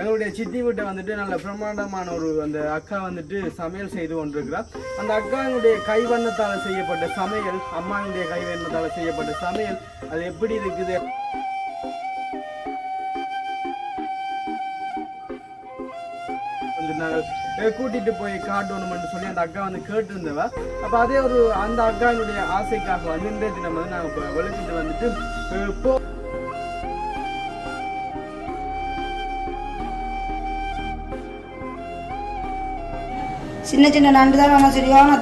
எங்களுடைய சித்தி வீட்டை வந்துட்டு நல்ல பிரம்மாண்டமான ஒரு அந்த அக்கா வந்துட்டு சமையல் செய்து கொண்டிருக்கிறார். அந்த அக்காவுடைய கைவண்ணத்தால் செய்யப்பட்ட சமையல் அம்மாவுடைய கைவண்ணத்தால் செய்யப்பட்ட சமையல் அது எப்படி இருக்குது? நாங்கள் கூட்டிட்டு போய் காட்டணும்னு சொல்லி அந்த அக்கா வந்து கேட்டிருந்தவ. அப்ப அதே ஒரு அந்த அக்காவினுடைய ஆசைக்காக வந்து இன்றைய தினம் வந்து நாங்கள் வெளிச்சிட்டு வந்துட்டு போ சின்ன சின்ன நண்டு தான் வேணும் சரியான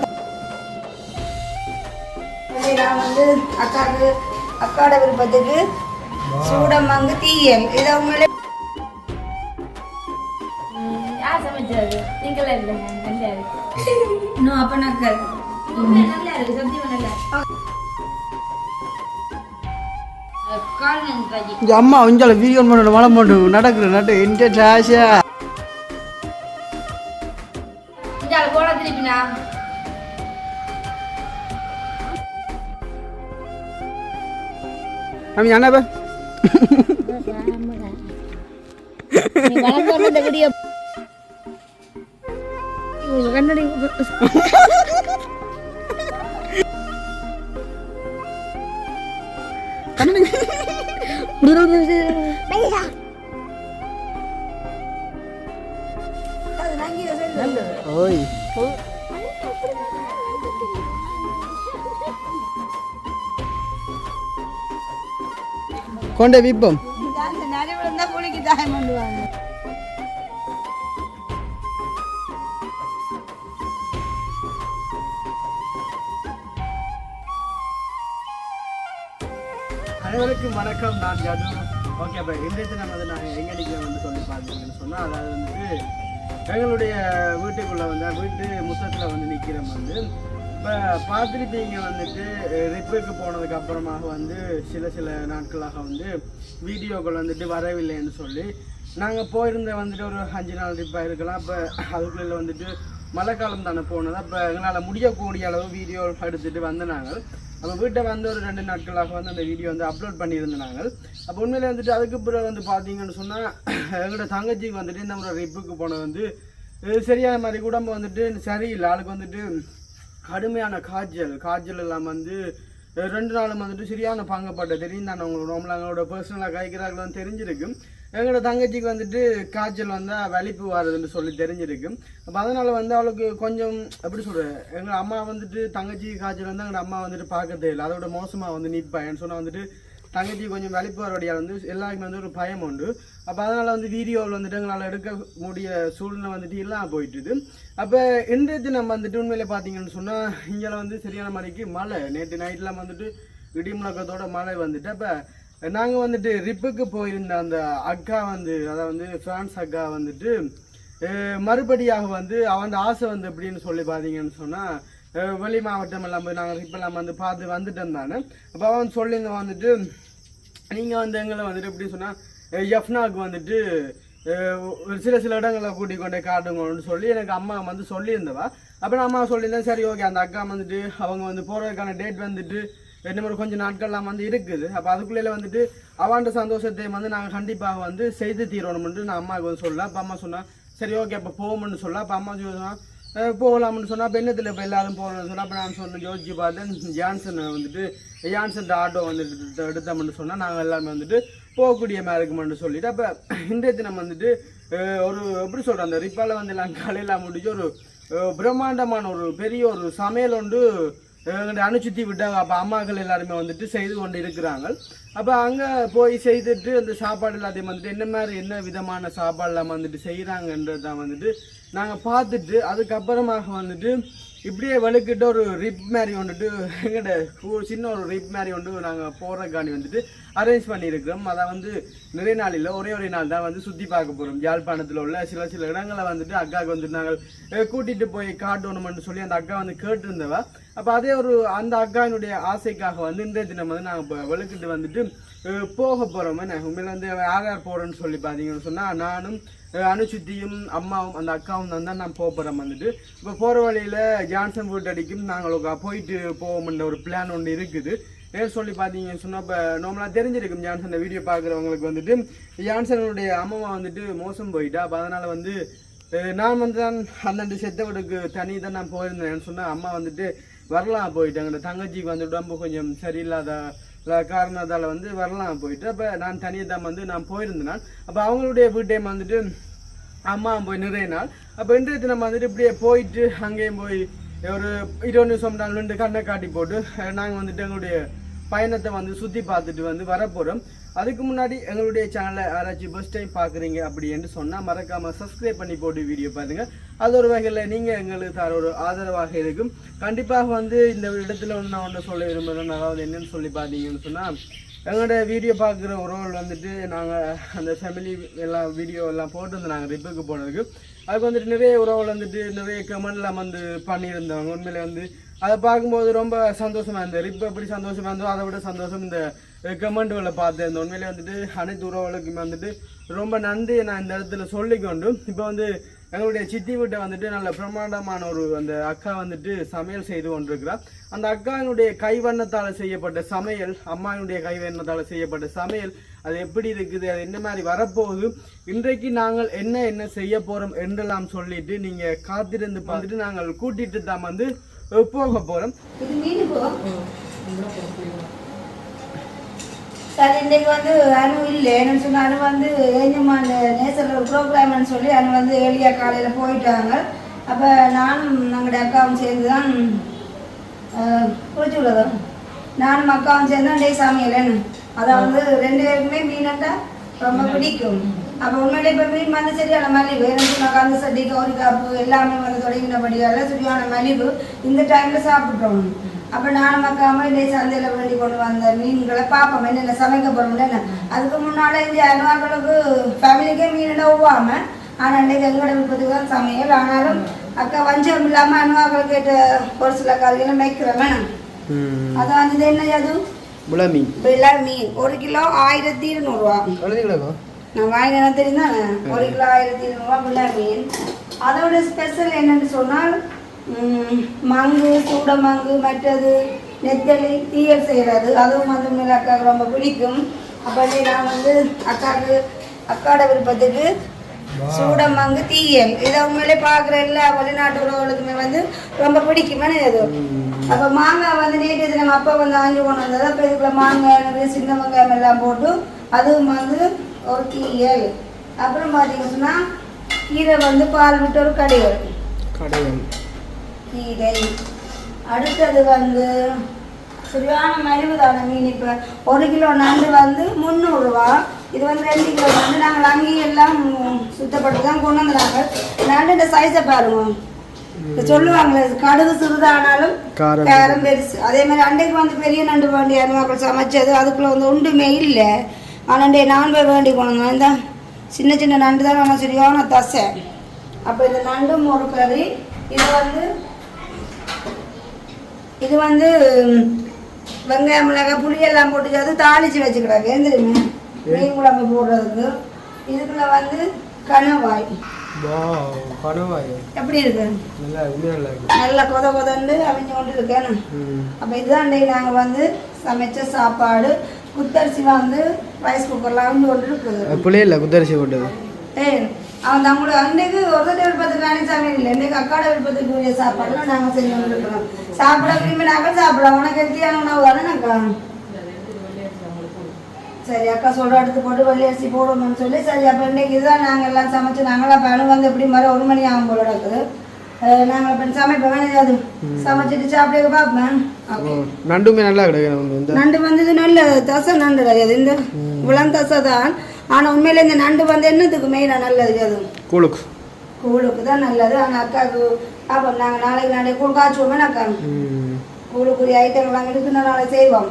நான் வந்து அக்காவுக்கு அக்காட விருப்பத்துக்கு சூடமாங்கு தீயல். இதை உண்மையிலே இன்னும் அப்ப நக்கல் உண்மை நல்லா இருக்கு சத்தியமா நல்லா கால் நன்றி இந்த அம்மா கொஞ்சம் வீடியோ பண்ண மழை போட்டு நடக்குது நட்டு என்கிட்ட அம்மி அண்ணா பே நீ வணக்கம் கொண்டே பண்ணுவாங்க அனைவருக்கும் வணக்கம். நான் ஜது. ஓகே அப்போ இன்றைய தினம் வந்து நாங்கள் எங்கே நிற்கிறோம் வந்து சொல்லி பார்த்தீங்கன்னு சொன்னால் அதாவது வந்துட்டு எங்களுடைய வீட்டுக்குள்ளே வந்து வீட்டு முத்தத்தில் வந்து நிற்கிறோம் வந்து இப்போ பார்த்துருப்பீங்க வந்துட்டு ரிப்புக்கு போனதுக்கு அப்புறமாக வந்து சில சில நாட்களாக வந்து வீடியோக்கள் வந்துட்டு வரவில்லைன்னு சொல்லி நாங்கள் போயிருந்த வந்துட்டு ஒரு அஞ்சு நாள் ட்ரிப்பாக இருக்கலாம் அப்போ அதுக்குள்ளே வந்துட்டு மழைக்காலம் தானே போனது. அப்போ எங்களால் முடியக்கூடிய அளவு வீடியோ எடுத்துகிட்டு வந்த நாங்கள். அப்போ வீட்டை வந்து ஒரு ரெண்டு நாட்களாக வந்து அந்த வீடியோ வந்து அப்லோட் பண்ணியிருந்தாங்க நாங்கள். அப்போ உண்மையிலே வந்துட்டு அதுக்கு பிறகு வந்து பார்த்தீங்கன்னு சொன்னால் எங்களோட தங்கச்சிக்கு வந்துட்டு இந்த முறை ரிப்புக்கு போனது வந்து சரியான மாதிரி உடம்பு வந்துட்டு சரியில்லை. ஆளுக்கு வந்துட்டு கடுமையான காய்ச்சல். காய்ச்சல் இல்லாமல் வந்து ரெண்டு நாளும் வந்துட்டு சரியான பாங்கப்பட்ட தெரியும் தானே உங்களுக்கு. நம்மள அவங்களோட பர்சனலாக காய்க்கிறார்கள் தெரிஞ்சிருக்கும். எங்களோட தங்கச்சிக்கு வந்துட்டு காய்ச்சல் வந்தால் வலிப்பு வருதுன்னு சொல்லி தெரிஞ்சிருக்கும். அப்போ அதனால் வந்து அவளுக்கு கொஞ்சம் எப்படி சொல்கிறது எங்கள் அம்மா வந்துட்டு தங்கச்சிக்கு காய்ச்சல் வந்து எங்கள் அம்மா வந்துட்டு பார்க்கறதே இல்லை. அதோட மோசமாக வந்து நிற்பாயன்னு சொன்னால் வந்துட்டு தங்கச்சி கொஞ்சம் வலிப்பு வழியால் வந்து எல்லாருக்குமே வந்து ஒரு பயம் உண்டு. அப்போ அதனால் வந்து வீடியோவில் வந்துட்டு எங்களால் எடுக்க முடிய சூழ்நிலை வந்துட்டு இல்லாமல் போயிட்டுது அப்போ இன்றைக்கு நம்ம வந்துட்டு உண்மையில் பார்த்தீங்கன்னு சொன்னால் இங்கே வந்து சரியான மாதிரிக்கு மழை. நேற்று நைட்லாம் வந்துட்டு இடி முழக்கத்தோட மழை வந்துட்டு அப்போ நாங்கள் வந்துட்டு ரிப்புக்கு போயிருந்த அந்த அக்கா வந்து அதாவது வந்து ஃப்ரான்ஸ் அக்கா வந்துட்டு மறுபடியாக வந்து அவன் ஆசை வந்து எப்படின்னு சொல்லி பார்த்தீங்கன்னு சொன்னால் வெளி மாவட்டம் எல்லாம் போய் நாங்கள் ரிப்பெல்லாம் வந்து பார்த்து வந்துட்டோம் தானே. அப்போ அவன் சொல்லியிருந்தவன் வந்துட்டு நீங்கள் வந்து எங்களை வந்துட்டு எப்படி சொன்னால் எஃப்னாக்கு வந்துட்டு ஒரு சில சில இடங்களை கூட்டி கொண்டே காட்டுங்கன்னு சொல்லி எனக்கு அம்மா வந்து சொல்லியிருந்தவா. அப்போ நான் அம்மா சொல்லியிருந்தேன் சரி ஓகே அந்த அக்கா வந்துட்டு அவங்க வந்து போகிறதுக்கான டேட் வந்துட்டு ரெண்டு மாதிரி கொஞ்சம் நாட்கள்லாம் வந்து இருக்குது. அப்போ அதுக்குள்ளே வந்துட்டு அவாண்ட சந்தோஷத்தை வந்து நாங்கள் கண்டிப்பாக வந்து செய்து தீரணும்ன்ட்டு நான் அம்மாவுக்கு வந்து சொல்ல அப்போ அம்மா சொன்னால் சரி ஓகே அப்போ போகணும்னு சொல்ல அப்போ அம்மா சொன்னால் போகலாம்னு சொன்னால் அப்போ என்னத்தில் இப்போ எல்லாரும் போகணும்னு சொன்னால் அப்போ நான் சொன்னேன் யோசிச்சு பார்த்தேன் ஜான்சன் வந்துட்டு ஜான்சன் ஆட்டோ வந்துட்டு எடுத்தோம்னு சொன்னால் நாங்கள் எல்லாருமே வந்துட்டு போகக்கூடிய மாதிரி இருக்குமென்னு சொல்லிட்டு அப்போ இன்றைய தினம் வந்துட்டு ஒரு எப்படி சொல்கிறேன் அந்த ரிப்பாவில் வந்து எல்லாம் காலையில் முடிஞ்சு ஒரு பிரம்மாண்டமான ஒரு பெரிய ஒரு சமையல் ஒன்று எங்கிட்ட அனுச்சுத்தி விட்டாங்க. அப்போ அம்மாக்கள் எல்லாருமே வந்துட்டு செய்து கொண்டு இருக்கிறாங்க. அப்போ அங்கே போய் செய்துட்டு அந்த சாப்பாடு எல்லாத்தையும் வந்துட்டு என்ன மாதிரி என்ன விதமான சாப்பாடுலாம் வந்துட்டு செய்கிறாங்கன்றது தான் வந்துட்டு நாங்கள் பார்த்துட்டு அதுக்கப்புறமாக வந்துட்டு இப்படியே வலுக்கிட்ட ஒரு ரிப் மாதிரி வந்துட்டு எங்கிட்ட ஒரு சின்ன ஒரு ரிப் மாதிரி ஒன்று நாங்கள் போகிறக்காண்டி வந்துட்டு அரேஞ்ச் பண்ணியிருக்கிறோம். அதை வந்து நிறைய நாள் இல்லை ஒரே ஒரே நாள் தான் வந்து சுற்றி பார்க்க போகிறோம் யாழ்ப்பாணத்தில் உள்ள சில சில இடங்களை வந்துட்டு அக்காவுக்கு வந்துட்டு நாங்கள் கூட்டிகிட்டு போய் காட்டணும்னு சொல்லி அந்த அக்கா வந்து கேட்டிருந்தவ. அப்போ அதே ஒரு அந்த அக்காவினுடைய ஆசைக்காக வந்து இன்றைய தினம் வந்து நாங்கள் இப்போ வலுக்கிட்டு வந்துட்டு போக போகிறோம் என்ன? உண்மையிலேருந்து வந்து யார் சொல்லி பார்த்தீங்கன்னு சொன்னால் நானும் அனுசுத்தியும் அம்மாவும் அந்த அக்காவும் தான் தான் நான் போக போகிறோம் வந்துட்டு. இப்போ போகிற வழியில் ஜான்சன் ஃபுட் அடிக்கும் நாங்கள் போயிட்டு போவோம்ன்ற ஒரு பிளான் ஒன்று இருக்குது. ஏன் சொல்லி பார்த்தீங்கன்னு சொன்னால் இப்போ நார்மலாக தெரிஞ்சிருக்கும் ஜான்சன் வீடியோ பார்க்குறவங்களுக்கு வந்துட்டு. ஜான்சனுடைய அம்மாவை வந்துட்டு மோசம் போயிட்டா. அப்போ அதனால் வந்து நான் வந்து தான் அந்தண்டு செத்த வீட்டுக்கு தனி தான் நான் போயிருந்தேன் சொன்னால் அம்மா வந்துட்டு வரலாம் போயிட்டாங்க. தங்கச்சிக்கு வந்துட்டு ரொம்ப கொஞ்சம் சரியில்லாத காரணத்தால் வந்து வரலாம் போயிட்டு. அப்போ நான் தனியாக தான் வந்து நான் போயிருந்தேன் அப்போ அவங்களுடைய வீட்டையும் வந்துட்டு அம்மா போய் நிறைய நாள். அப்போ இன்றைய தினம் வந்துட்டு இப்படியே போயிட்டு அங்கேயும் போய் ஒரு இருபது நிமிஷம் நாள் ரெண்டு கண்ணை காட்டி போட்டு நாங்கள் வந்துட்டு எங்களுடைய பயணத்தை வந்து சுற்றி பார்த்துட்டு வந்து வரப்போகிறோம் அதுக்கு முன்னாடி எங்களுடைய சேனலை யாராச்சும் ஃபஸ்ட் டைம் பார்க்குறீங்க அப்படி என்று சொன்னால் மறக்காமல் சப்ஸ்கிரைப் பண்ணி போட்டு வீடியோ பாருங்கள் அது ஒரு வகையில் நீங்கள் எங்களுக்கு தர ஒரு ஆதரவாக இருக்கும். கண்டிப்பாக வந்து இந்த இடத்துல ஒன்று நான் ஒன்று சொல்ல விரும்புகிறேன் அதாவது என்னென்னு சொல்லி பார்த்தீங்கன்னு சொன்னால் எங்களோட வீடியோ பார்க்குற உறவுகள் வந்துட்டு நாங்கள் அந்த ஃபேமிலி எல்லாம் வீடியோ எல்லாம் போட்டிருந்தோம் நாங்கள் ரிப்புக்கு போனதுக்கு அதுக்கு வந்துட்டு நிறைய உறவுகள் வந்துட்டு நிறைய கமெண்ட்லாம் வந்து பண்ணியிருந்தவங்க உண்மையிலே வந்து அதை பார்க்கும்போது ரொம்ப சந்தோஷமா இருந்தது. இப்போ எப்படி சந்தோஷமா இருந்தோ அதை விட சந்தோஷம் இந்த கமெண்ட்டுகளை பார்த்து உண்மையிலே வந்துட்டு அனைத்து உறவுகளுக்குமே வந்துட்டு ரொம்ப நன்றி நான் இந்த இடத்துல சொல்லிக்கொண்டு இப்போ வந்து எங்களுடைய சித்தி வீட்டை வந்துட்டு நல்ல பிரம்மாண்டமான ஒரு அந்த அக்கா வந்துட்டு சமையல் செய்து கொண்டிருக்கிறார். அந்த அக்காவினுடைய கைவண்ணத்தால் செய்யப்பட்ட சமையல் அம்மாவினுடைய கைவண்ணத்தால் செய்யப்பட்ட சமையல் அது எப்படி இருக்குது அது என்ன மாதிரி வரப்போகுது இன்றைக்கு நாங்கள் என்ன என்ன செய்ய போகிறோம் என்றெல்லாம் சொல்லிட்டு நீங்கள் காத்திருந்து பார்த்துட்டு நாங்கள் கூட்டிட்டு தான் வந்து போக போறோம். இது மீன் போ இன்னைக்கு வந்து அனு இல்லை. என்னன்னு சொன்னா அனு வந்து ஏஞ்சம்மான் நேசரில் ஒரு ப்ரோக்ராம்னு சொல்லி அனு வந்து ஏழியா காலையில் போயிட்டாங்க. அப்போ நானும் எங்களுடைய அக்காவும் சேர்ந்து தான் குளிச்சு விடுறோம் நானும் அக்காவும் சேர்ந்து தான் டே அதை வந்து ரெண்டு பேருக்குமே மீனட்டா ரொம்ப பிடிக்கும். அப்போ உண்மையிலே இப்போ மீன் வந்து சரியான மலிவு. எனக்கு சொன்னா கந்து சட்டி கௌரி காப்பு எல்லாமே வந்து தொடங்கினபடியால் சரியான மலிவு. இந்த டைமில் சாப்பிட்றோம் அப்போ நானும் மக்காம இதே சந்தையில் வேண்டி கொண்டு வந்த மீன்களை பார்ப்போம். என்னென்ன சமைக்க போகிறோம்ல என்ன அதுக்கு முன்னால் இந்த அனுவாக்களுக்கு ஃபேமிலிக்கே மீன் ஒவ்வாம ஆனால் இன்றைக்கு எங்களோட விருப்பத்துக்கு தான் சமையல். ஆனாலும் அக்கா வஞ்சம் இல்லாமல் அனுவாக்கள் கேட்ட ஒரு சில காரியங்களை மேய்க்கிறோம். வேணாம் அதான் வந்து என்ன அது முளமி வெள்ளை மீன். ஒரு கிலோ ஆயிரத்தி இருநூறுவா. நான் வாங்கினா தெரியுமா? ஒரு கிலோ ஆயிரத்தி இருநூறுவா பிள்ளை மீன் அதோட ஸ்பெஷல் என்னன்னு சொன்னால் மங்கு சூட மங்கு மற்றது நெத்தலி தீயல் செய்கிறது. அதுவும் வந்து மேலே அக்காவுக்கு ரொம்ப பிடிக்கும். அப்படி நான் வந்து அக்காவுக்கு அக்காட விருப்பத்துக்கு சூட மங்கு தீயல். இதை உண்மையிலே பார்க்குற எல்லா வெளிநாட்டு உறவுகளுக்குமே வந்து ரொம்ப பிடிக்குமே. இது? அப்போ மாங்காய் வந்து நேற்று தினம் அப்பா வந்து வாங்கி கொண்டு வந்தது. அப்போ இதுக்குள்ள மாங்காய் சின்ன வெங்காயம் எல்லாம் போட்டு அதுவும் வந்து ஒரு தீயல் அப்புறம் பார்த்தீங்கன்னு கீரை வந்து பால் விட்டு ஒரு கடைகள் கடைகள் கீரை. அடுத்தது வந்து சரியான மலிவுதான மீன் இப்போ ஒரு கிலோ நண்டு வந்து முந்நூறுரூவா இது வந்து ரெண்டு கிலோ நண்டு. நாங்கள் அங்கேயும் எல்லாம் சுத்தப்பட்டு தான் கொண்டு வந்துடுறாங்க நண்டு இந்த சைஸை பாருங்க. சொல்லுவாங்களே கடுகு சிறுதானாலும் காரம் பெருசு. அதே மாதிரி அண்டைக்கு வந்து பெரிய நண்டு வேண்டி அனுமாக்கள் சமைச்சது அதுக்குள்ள வந்து ஒன்றுமே இல்லை. ஆனால் நான் போய் வேண்டி கொண்டு இந்த சின்ன சின்ன நண்டு தான் ஆனால் சரியான தசை. அப்போ இந்த நண்டும் ஒரு கறி. இது வந்து இது வந்து வெங்காயம் மிளகாய் புளியெல்லாம் போட்டு அது தாளிச்சு வச்சுக்கிறாங்க. தெரியுமா மீன் குழம்பு போடுறதுக்கு. இதுக்குள்ள வந்து கணவாய். எப்படி இருக்கு? நல்லா கொத கொதண்டு அவிஞ்சு கொண்டு இருக்கேன் அப்போ இதுதான் நாங்கள் வந்து சமைச்ச சாப்பாடு. குத்தரிசி வந்து ரைஸ் குக்கரில் அவிஞ்சு கொண்டு இருக்குது புளியில்ல குத்தரிசி போட்டது ஏய் அவன் தங்களோட அன்றைக்கு ஒரு விருப்பத்துக்கு அணி சமையல் இல்லை. இன்றைக்கு அக்காட விருப்பத்துக்கு உரிய சாப்பாடுலாம் நாங்கள் செஞ்சு கொண்டு இருக்கிறோம் சாப்பிட விரும்பி நாங்கள் சாப்பிடலாம்? உனக்கு ஹெல்த்தியான உணவு தானே அக்கா? சரி அக்கா சொல்ற எடுத்து போட்டு வெள்ளை அரிசி போடணும்னு சொல்லி சரி அப்போ இன்னைக்கு இதுதான் நாங்கள் எல்லாம் சமைச்சு நாங்களாம் அப்போ வந்து எப்படி மாதிரி ஒரு மணி ஆகும் போல நடக்குது. அஹ் நாங்கள் இப்போ சமைப்போம்? வேணும் அது சமைச்சிட்டு சாப்பிட்டு பார்ப்பேன் நண்டுமே நல்லா கிடைக்கும் நண்டு வந்து நல்ல தசை நண்டு கிடையாது. இந்த விளம் தசை தான். ஆனால் உண்மையில இந்த நண்டு வந்து என்னத்துக்கு மெயினாக நல்லது அது? கூழுக்கு. கூழுக்கு தான் நல்லது. ஆனால் அக்காவுக்கு அப்போ நாங்கள் நாளைக்கு நாளைக்கு கூழ் காய்ச்சுவோமே அக்கா? கூழுக்குரிய ஐட்டங்கள்லாம் இருக்குன்னு நாளை செய்வோம்.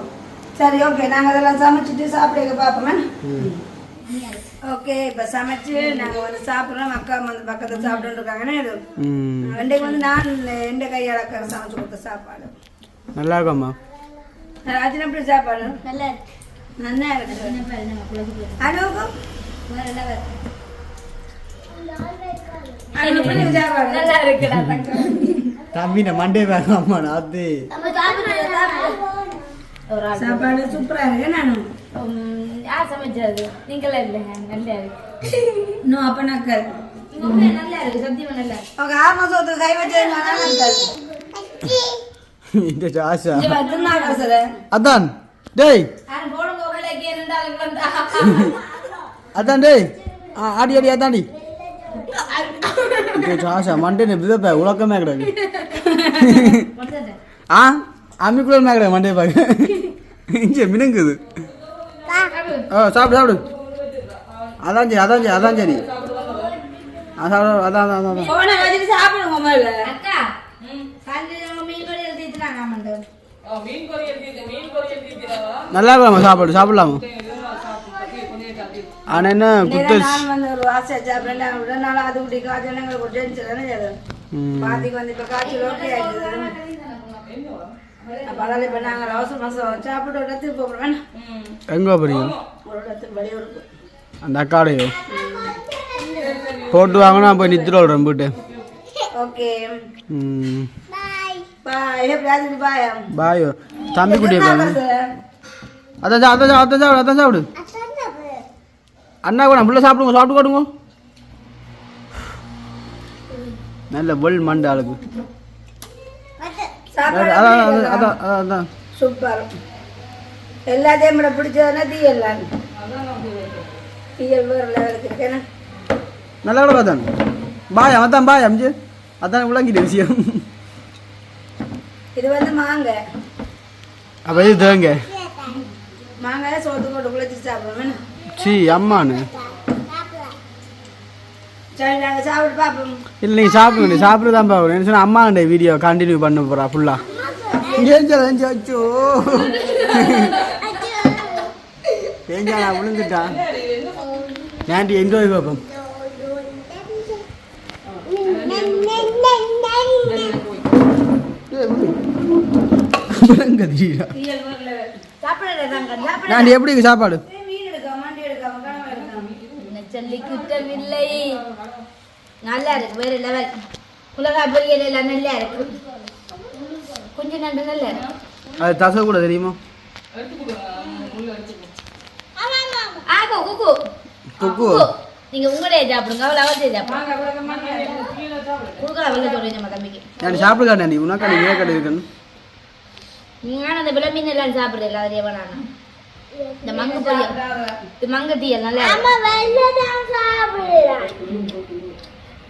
சரி ஓகே நாங்கள் அதெல்லாம் சமைச்சிட்டு சாப்பிட பார்ப்போமே ஓகே இப்போ சமைச்சு நாங்கள் வந்து சாப்பிட்றோம். அக்கா வந்து பக்கத்தில் சாப்பிட்டு இருக்காங்கன்னு இது. ரெண்டைக்கு வந்து நான் எந்த கையால் அக்கா சமைச்சு கொடுத்த சாப்பாடு. நல்லா இருக்கும்மா ராஜன் எப்படி சாப்பாடு நல்லா இருக்கு நல்லா அனுவுக்கும் சாப்பாடு நல்லா தங்கம் தம்பி நான் மண்டே ஒரு ஆள் சாப்பாடு சூப்பரா இருக்கு. நானும் யார் சமைச்சது? நீங்களே இல்லைங்க நல்லா இருக்கு. இன்னும் அப்ப நக்கல் நல்லா இருக்கு சத்தியமா நல்லா இருக்கு. ஆமா சோத்து கை வச்சது நக்கல் இந்த அதான் டேய் அதான் டேய் ஆ, ஆடி ஆடி அதாண்டி ஆசை மண்டே விதப்ப உலக்கமே கிடக்கு முடிச்சது ஆ அம்மிக்குள்ள கிடக்கு மண்டே பார்க்க இங்கே மினுங்குது ஆ சாப்பிடு சாப்பிடு அதான் சரி அதான் சரி அதான் சரி அதான் அதான் அதான், அதான் போன வச்சுட்டு சாப்பிடுங்க முதல்ல அக்கா சண்டை மீன் கொடி எழுதிட்டுனாங்க ஆமாண்டு நல்லா சாப்பாடு. சாப்பிடலாமா ஆனால் என்ன குத்து. எங்கே போறீங்க? அந்த அக்காடையோ? போட்டு வாங்கினா போய் நித்திர விடுறேன் போட்டு ஓகே. ம். பாய் பாயா. பாயோ தம்பி குட்டியை பாருங்க அதான் அதான் அதான் சாப்பிடு அதான் சாப்பிடு. அண்ணா கூட புள்ள சாப்பிடுங்க சாப்பிட்டு கொடுங்க நல்ல வெள் மண்டை ஆளுக்கு. அதான் அதான் அதான் சூப்பர். எல்லாத்தையும் விட பிடிச்சதுன்னா தீயல் தீயல் வேறு லெவலுக்கு இருக்கேன்னா. நல்லா கூட அதான் பாய் அதான் பாய் அமிச்சு அதான் விளங்கிட்டு விஷயம். இது வந்து மாங்காய் அப்போ இது தேங்க. மாங்காய் சோத்து போட்டு குளிச்சு சாப்பிடுவோம். என்ன? சி அம்மானு இல்லை நீங்கள் சாப்பிடுங்க சாப்பிட்டு தான் பார்க்கணும் என்ன சொன்னால் அம்மா வீடியோ கண்டினியூ பண்ண போகிறா ஃபுல்லாக ஏஞ்சா ஏஞ்சா அச்சோ. ஏஞ்சா நான் விழுந்துட்டான். ஏன்டி என்ஜாய் பார்ப்போம். சாப்பிட நான் எப்படி சாப்பாடு? மீன் எடுக்காம வண்டி எடுக்காம கனவு எடுக்காம சொல்லி குற்றமில்லை நல்லா இருக்கு வேற லெவல் உலகா பொரியல் எல்லாம் நல்லா இருக்கு. கொஞ்சம் நண்டு நல்லா இருக்கு. அது தசை கூட தெரியுமா? ஆகோ குக்கு. குக்கு. நீங்க உங்களே சாப்பிடுங்க அவளை அவளே சாப்பிடுங்க கொடுக்கலாம் வெளில சொல்றீங்க நம்ம தம்பிக்கு. நான் சாப்பிடுக்கா நீ? உனக்கா நீ கடை இருக்கணும். நீங்க அந்த வில மீன் எல்லாம் சாப்பிடுறது அதே வேணாம் இந்த மங்கு பொரியல். இது மங்கு தீயல் நல்லா.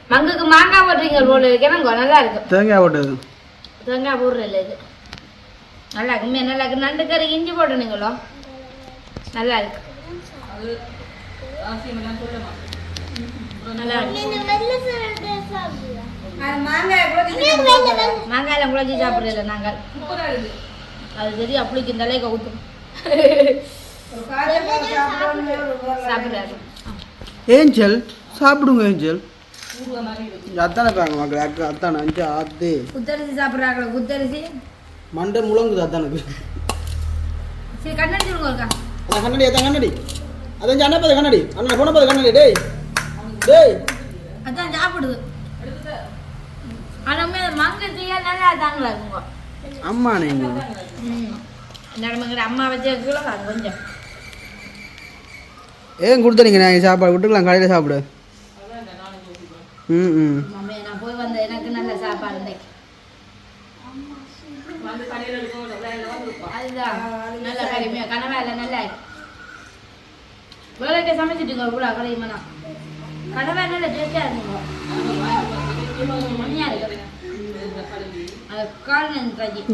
மங்குக்கு மாங்காய் போடுறீங்க போல இருக்கு. நல்லா இருக்கு தேங்காய் போட்டது. தேங்காய் போடுறல இது. நல்லா இருக்கு நல்லா இருக்கு நண்டு கறி இஞ்சி போடுறீங்களோ நல்லா இருக்கு மாங்காய் குழஞ்சி சாப்பிடுறதில்ல நாங்கள். அது போட்டு சாப்பிடணுமே ஒரு வேலை. சாப்பிடுறாரு. ஏஞ்சல் சாப்பிடுங்க ஏஞ்சல். அத்தானே பாருங்க மக்கள் அக்கா அத்தானே அஞ்சு ஆத்து. குத்தரிசி சாப்பிட்றாங்களோ குத்தரிசி. மண்டை முழங்குது அத்தானுக்கு சரி கண்ணடிச்சு விடுங்க இருக்கா அதான் கண்ணாடி அதான் கண்ணாடி. அதான் அண்ணா பாது கண்ணாடி. அண்ணா போன பாது கண்ணாடி டேய். டேய். அதான் சாப்பிடுது. ஆனால் உண்மையாக மங்க தீயா நல்லா தாங்களா இருக்குங்க அம்மா நீங்க ம் நடமங்கிற அம்மா வச்ச கொஞ்சம். ஏன் கொடுத்துறீங்க நான் சாப்பாடு விட்டுக்கலாம் கடையில் சாப்பிடு. ம் ம். மம்மி நான் போய் வந்த எனக்கு நல்ல சாப்பாடு இன்னைக்கு அதுதான். நல்ல கறிமையா கனவாயில நல்லா இருக்கு. வேலைக்கு சமைச்சிட்டுங்க கூட கடையுமா கனவா நல்ல டேஸ்டா இருக்குங்க மண்ணியா இருக்கு.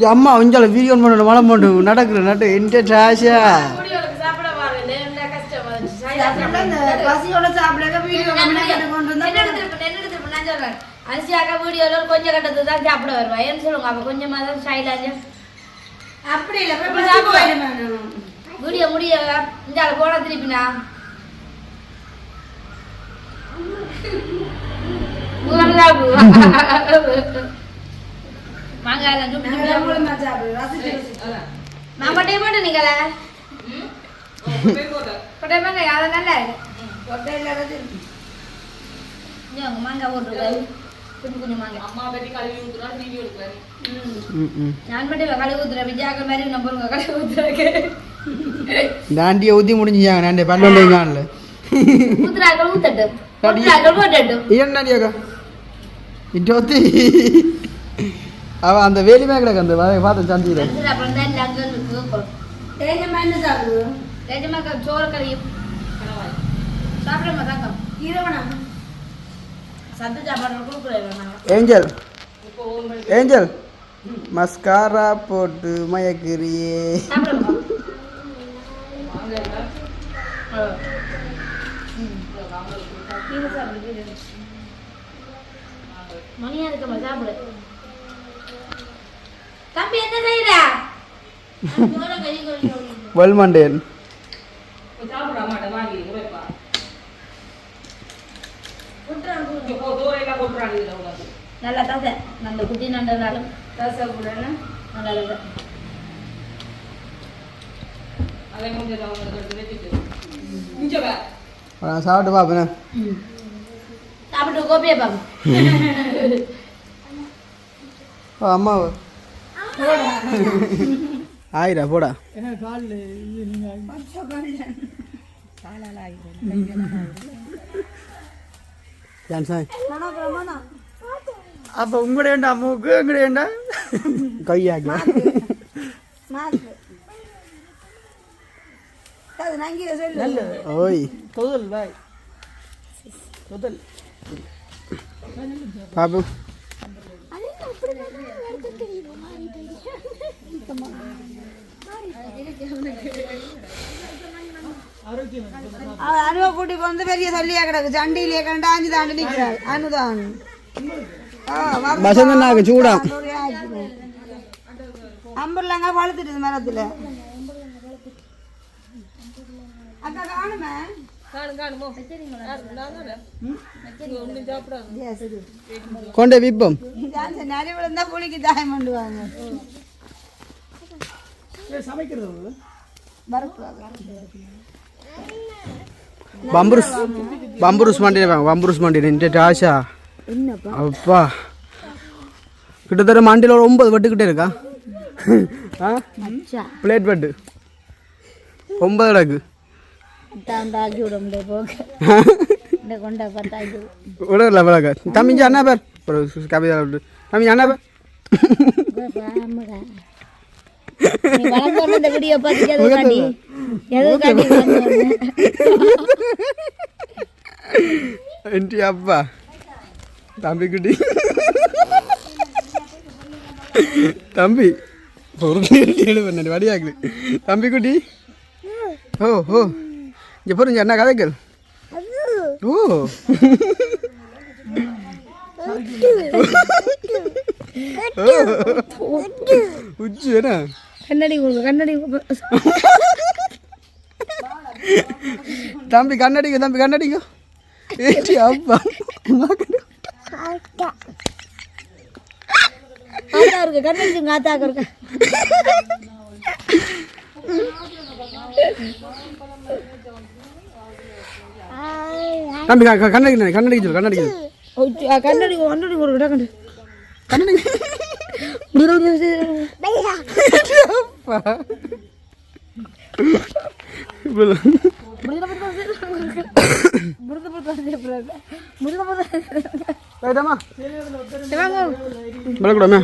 அம்மா கொஞ்சம் வீடியோ பண்ண மழை போட்டு நடக்குற நட்டு எந்த ட்ராஷா குடியோருக்கு சாப்பிட வரல என்ன கஷ்டம் சாப்பிட இந்த பசியோட சாப்பிடாத வீடியோ கம்மியாக கொண்டு வந்தா அரிசியாக வீடியோல கொஞ்சம் கட்டத்துக்கு தான் சாப்பிட வருவா. ஏன்னு சொல்லுங்க அப்ப கொஞ்சமா தான் அப்படி இல்லை வீடியோ முடிய இந்த ஆள் போன திருப்பினா? ரசிச்சு ரசிச்சு நான் பட்டே போட்டு. நீங்கள பட்டே பண்ண அது நல்லா இருக்கு. மாங்காய் போட்டுருக்காரு கொஞ்சம் கொஞ்சமாங்க ம் ம். நான் மட்டும் இவ கழுவு ஊத்துறேன். விஜயாக்கள் மாதிரி நம்பருங்க கழுவு ஊத்துறாங்க இந்த ஆண்டியை ஊற்றி முடிஞ்சாங்க நான் பல்லொண்டையும் காணல ஊத்தட்டும். இட்டோத்தி அவ அந்த வேலிமே கிடக்கு அந்த பார்த்து இருக்கு? சாப்பாடு கொடுக்குறேன் நாங்கள் ஏஞ்சல். ஏஞ்சல். மஸ்காரா போட்டு மயக்கிறியே. மணியா இருக்கமா சாப்பிடு. தம்பி என்ன செய்யற வெல்மண்டேன் நல்லா தசை. நல்ல குட்டி நண்டனாலும் தசை கூட நல்லா சாப்பிட்டு பார்ப்பேன் சாப்பிட்டு கோபியை பார்க்கும் அம்மா ஆயிரா போடா. அப்போ உங்களோட ஏண்டா அம்மாவுக்கு எங்கட ஏண்டா சொல்லு ஓய். தொதல் பாய். தொதல். பாபு. அனுவ கூட்டி வந்து பெரிய சொல்லியா கிடக்கு. சண்டியிலே கண்டா அஞ்சு தாண்டி நிக்கிறாள். அனுதான் வசந்த நாக்கு சூடா. அம்பர்லாங்க பழுத்துட்டு மரத்துல. அக்கா காணுமே. கொண்டே விப்பம். நிறைய விழுந்தா புளிக்கு தாயம் பண்ணுவாங்க. பம்புருஸ் பம்புருஸ் மாண்டினே வாங்க பம்புருஸ் மாண்டினே இந்த ஆஷா என்னப்பா? அப்பா. கிட்டத்தட்ட மாண்டியில் ஒரு ஒன்பது வெட்டுக்கிட்டே இருக்கா? பிளேட் வெட்டு. ஒன்பது பத்தாக்கி விடல விடக்க தம்பி அண்ணா பேர். கவிதை தம்பி அண்ணா பேர். இந்த வீடியோ பார்த்து எதுவும் காட்டி? எதுவும் காட்டி அப்பா. தம்பி குட்டி. தம்பி. பண்ணு வடியாக்குது. தம்பி குட்டி. ஓ ஓ. இங்கே புரிஞ்சு என்ன கதைகள். ஓ. உச்சி என்ன? கண்ணாடி கொடுங்க கண்ணாடி தம்பி கண்ணடிங்க தம்பி கண்ணடிங்க. ஏடி அப்பா. இருக்கு கண்ணாடி ஆத்தாக்க இருக்கு தம்பி க- க- கண்ணடிக்க கண்ணடிக்க சொல்லு கண்ணடிக்க சொல்லு கண்ணாடி கண்ணாடி கொடுக்கடா கண்டு கண்ணடிக்க அப்பா இவ்வளவு. ரைட்டாம்மா? விளக்கூடாமே